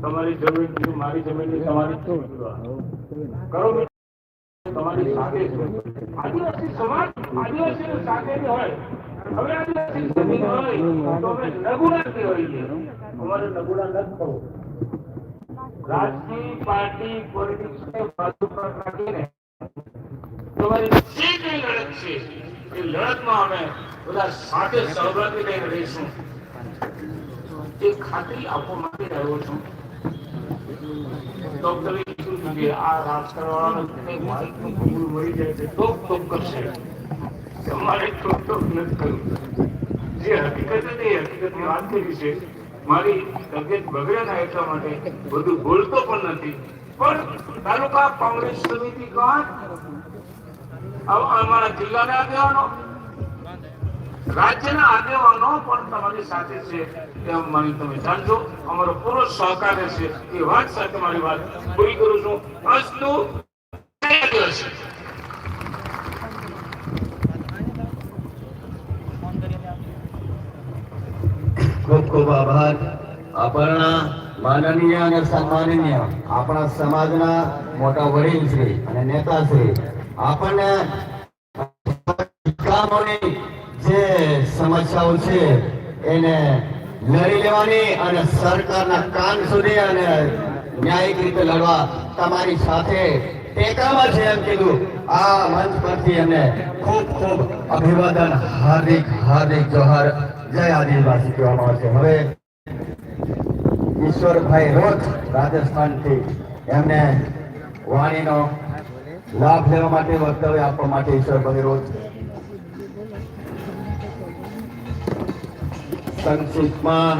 તમારી જમીન મારી જમીન તમારી કરો તમારી સાથે આદિવાસી સમાજ, આદિવાસી જમીન હોય અમારે નગુડા થવું. રાજકીય પાર્ટી રાખીને તમારી જે કઈ લડત છે એ લડતમાં અમે બધા સાથે સહભાગી લઈને રહીશું. એ ખાતરી આપવા માટે રહ્યો છું. હકીકત વાત કરી છે, મારી તબિયત બગડે ના એટલા માટે બધું બોલતો પણ નથી. પણ તાલુકા કોંગ્રેસ સમિતિ કોણ રાજ્યના આગેવાનો પણ તમારી સાથે છે એમ માની તમે જાણજો. અમારો પૂરો સહકાર છે એ વાત સાથે મારી વાત પૂરી કરું છું. અસ્તુ ખૂબ ખૂબ આભાર. આપણા માનનીય અને સન્માનનીય આપણા સમાજના મોટા વડીલ શ્રી અને નેતા શ્રી આપણને કામોની જે સમસ્યાઓ છે, એને લડી લેવાની અને સરકારના કાન સુધી અને ન્યાયિક રીતે લડવા તમારી સાથે ટેકામાં છે એમ કીધું. આ મંચ પરથી એમને ખૂબ ખૂબ અભિવાદન હાર્દિક હાર્દિક જોહર. જય આદિવાસી કહેવામાં આવશે હવે ઈશ્વરભાઈ રોજ રાજસ્થાનથી એમને વાણીનો લાભ લેવા માટે, વક્તવ્ય આપવા માટે ઈશ્વરભાઈ રોજ સંક્ષિપ્તમાં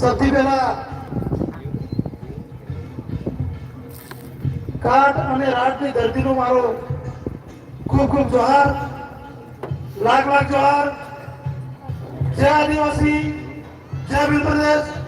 સૌથી પહેલા કાઠ અને રાઠની ધરતીનો મારો ખૂબ ખૂબ જોહાર, લાખ લાખ જોહાર. જય આદિવાસી જય ભીલ પ્રદેશ